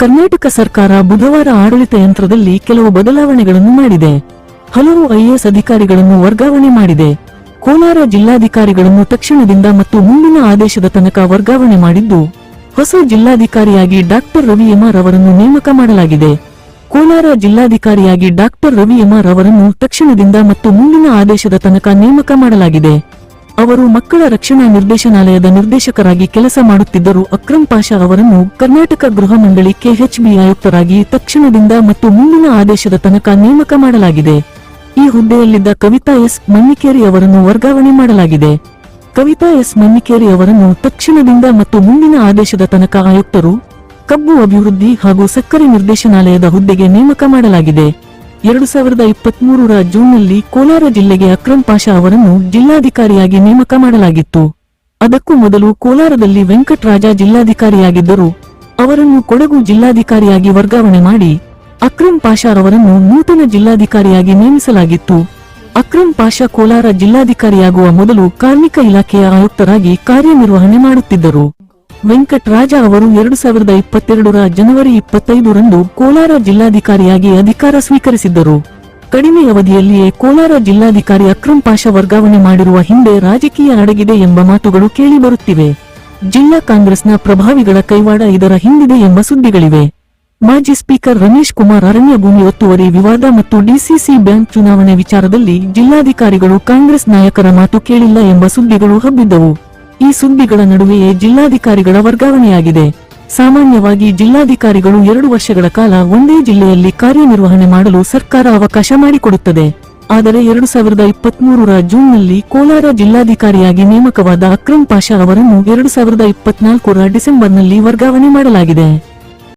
ಕರ್ನಾಟಕ ಸರ್ಕಾರ ಬುಧವಾರ ಆಡಳಿತ ಯಂತ್ರದಲ್ಲಿ ಕೆಲವು ಬದಲಾವಣೆಗಳನ್ನು ಮಾಡಿದೆ. ಹಲವು ಐಎಎಸ್ ಅಧಿಕಾರಿಗಳನ್ನು ವರ್ಗಾವಣೆ ಮಾಡಿದೆ. ಕೋಲಾರ ಜಿಲ್ಲಾಧಿಕಾರಿಗಳನ್ನು ತಕ್ಷಣದಿಂದ ಮತ್ತು ಮುಂದಿನ ಆದೇಶದ ತನಕ ವರ್ಗಾವಣೆ ಮಾಡಿದ್ದು, ಹೊಸ ಜಿಲ್ಲಾಧಿಕಾರಿಯಾಗಿ ಡಾಕ್ಟರ್ ರವಿ ಎಮಾರ್ ಅವರನ್ನು ನೇಮಕ ಮಾಡಲಾಗಿದೆ. ಕೋಲಾರ ಜಿಲ್ಲಾಧಿಕಾರಿಯಾಗಿ ಡಾಕ್ಟರ್ ರವಿ ಎಮಾರ್ ಅವರನ್ನು ತಕ್ಷಣದಿಂದ ಮತ್ತು ಮುಂದಿನ ಆದೇಶದ ತನಕ ನೇಮಕ ಮಾಡಲಾಗಿದೆ. ಅವರು ಮಕ್ಕಳ ರಕ್ಷಣಾ ನಿರ್ದೇಶನಾಲಯದ ನಿರ್ದೇಶಕರಾಗಿ ಕೆಲಸ ಮಾಡುತ್ತಿದ್ದರು ಅಕ್ರಮ್ ಪಾಷಾ ಅವರನ್ನು ಕರ್ನಾಟಕ ಗೃಹ ಮಂಡಳಿ ಕೆಎಚ್ಬಿ ಆಯುಕ್ತರಾಗಿ ತಕ್ಷಣದಿಂದ ಮತ್ತು ಮುಂದಿನ ಆದೇಶದ ತನಕ ನೇಮಕ ಮಾಡಲಾಗಿದೆ. ಈ ಹುದ್ದೆಯಲ್ಲಿದ್ದ ಕವಿತಾ ಎಸ್. ಮನ್ನಿಕೇರಿ ಅವರನ್ನು ವರ್ಗಾವಣೆ ಮಾಡಲಾಗಿದೆ. ಕವಿತಾ ಎಸ್. ಮನ್ನಿಕೇರಿ ಅವರನ್ನು ತಕ್ಷಣದಿಂದ ಮತ್ತು ಮುಂದಿನ ಆದೇಶದ ತನಕ ಆಯುಕ್ತರು ಕಬ್ಬು ಅಭಿವೃದ್ಧಿ ಹಾಗೂ ಸಕ್ಕರೆ ನಿರ್ದೇಶನಾಲಯದ ಹುದ್ದೆಗೆ ನೇಮಕ ಮಾಡಲಾಗಿದೆ. ಎರಡು ಸಾವಿರದ ಇಪ್ಪತ್ಮೂರರ ಜೂನ್ನಲ್ಲಿ ಕೋಲಾರ ಜಿಲ್ಲೆಗೆ ಅಕ್ರಮ್ ಪಾಷಾ ಅವರನ್ನು ಜಿಲ್ಲಾಧಿಕಾರಿಯಾಗಿ ನೇಮಕ ಮಾಡಲಾಗಿತ್ತು. ಅದಕ್ಕೂ ಮೊದಲು ಕೋಲಾರದಲ್ಲಿ ವೆಂಕಟರಾಜ ಜಿಲ್ಲಾಧಿಕಾರಿಯಾಗಿದ್ದರು. ಅವರನ್ನು ಕೊಡಗು ಜಿಲ್ಲಾಧಿಕಾರಿಯಾಗಿ ವರ್ಗಾವಣೆ ಮಾಡಿ ಅಕ್ರಮ್ ಪಾಷಾ ಅವರನ್ನು ನೂತನ ಜಿಲ್ಲಾಧಿಕಾರಿಯಾಗಿ ನೇಮಿಸಲಾಗಿತ್ತು. ಅಕ್ರಮ್ ಪಾಷಾ ಕೋಲಾರ ಜಿಲ್ಲಾಧಿಕಾರಿಯಾಗುವ ಮೊದಲು ಕಾರ್ಮಿಕ ಇಲಾಖೆಯ ಆಯುಕ್ತರಾಗಿ ಕಾರ್ಯನಿರ್ವಹಣೆ ಮಾಡುತ್ತಿದ್ದರು. ವೆಂಕಟರಾಜ ಅವರು ಎರಡು ಸಾವಿರದ ಇಪ್ಪತ್ತೆರಡರ ಜನವರಿ ಇಪ್ಪತ್ತೈದರಂದು ಕೋಲಾರ ಜಿಲ್ಲಾಧಿಕಾರಿಯಾಗಿ ಅಧಿಕಾರ ಸ್ವೀಕರಿಸಿದ್ದರು. ಕಡಿಮೆ ಅವಧಿಯಲ್ಲಿಯೇ ಕೋಲಾರ ಜಿಲ್ಲಾಧಿಕಾರಿ ಅಕ್ರಮ್ ಪಾಷ ವರ್ಗಾವಣೆ ಮಾಡಿರುವ ಹಿಂದೆ ರಾಜಕೀಯ ಅಡಗಿದೆ ಎಂಬ ಮಾತುಗಳು ಕೇಳಿಬರುತ್ತಿವೆ ಜಿಲ್ಲಾ ಕಾಂಗ್ರೆಸ್ನ ಪ್ರಭಾವಿಗಳ ಕೈವಾಡ ಇದರ ಹಿಂದಿದೆ ಎಂಬ ಸುದ್ದಿಗಳಿವೆ. ಮಾಜಿ ಸ್ಪೀಕರ್ ರಮೇಶ್ ಕುಮಾರ್ ಅರಣ್ಯ ಭೂಮಿ ಒತ್ತುವರಿ ವಿವಾದ ಮತ್ತು ಡಿಸಿಸಿ ಬ್ಯಾಂಕ್ ಚುನಾವಣೆ ವಿಚಾರದಲ್ಲಿ ಜಿಲ್ಲಾಧಿಕಾರಿಗಳು ಕಾಂಗ್ರೆಸ್ ನಾಯಕರ ಮಾತು ಕೇಳಿಲ್ಲ ಎಂಬ ಸುದ್ದಿಗಳು ಹಬ್ಬಿದ್ದವು. ಈ ಸುದ್ದಿಗಳ ನಡುವೆಯೇ ಜಿಲ್ಲಾಧಿಕಾರಿಗಳ ವರ್ಗಾವಣೆಯಾಗಿದೆ. ಸಾಮಾನ್ಯವಾಗಿ ಜಿಲ್ಲಾಧಿಕಾರಿಗಳು ಎರಡು ವರ್ಷಗಳ ಕಾಲ ಒಂದೇ ಜಿಲ್ಲೆಯಲ್ಲಿ ಕಾರ್ಯನಿರ್ವಹಣೆ ಮಾಡಲು ಸರ್ಕಾರ ಅವಕಾಶ ಮಾಡಿಕೊಡುತ್ತದೆ. ಆದರೆ ಎರಡು ಸಾವಿರದ ಇಪ್ಪತ್ಮೂರರ ಜೂನ್ನಲ್ಲಿ ಕೋಲಾರ ಜಿಲ್ಲಾಧಿಕಾರಿಯಾಗಿ ನೇಮಕವಾದ ಅಕ್ರಮ್ ಪಾಷಾ ಅವರನ್ನು ಎರಡು ಸಾವಿರದ ಇಪ್ಪತ್ನಾಲ್ಕರ ಡಿಸೆಂಬರ್ನಲ್ಲಿ ವರ್ಗಾವಣೆ ಮಾಡಲಾಗಿದೆ.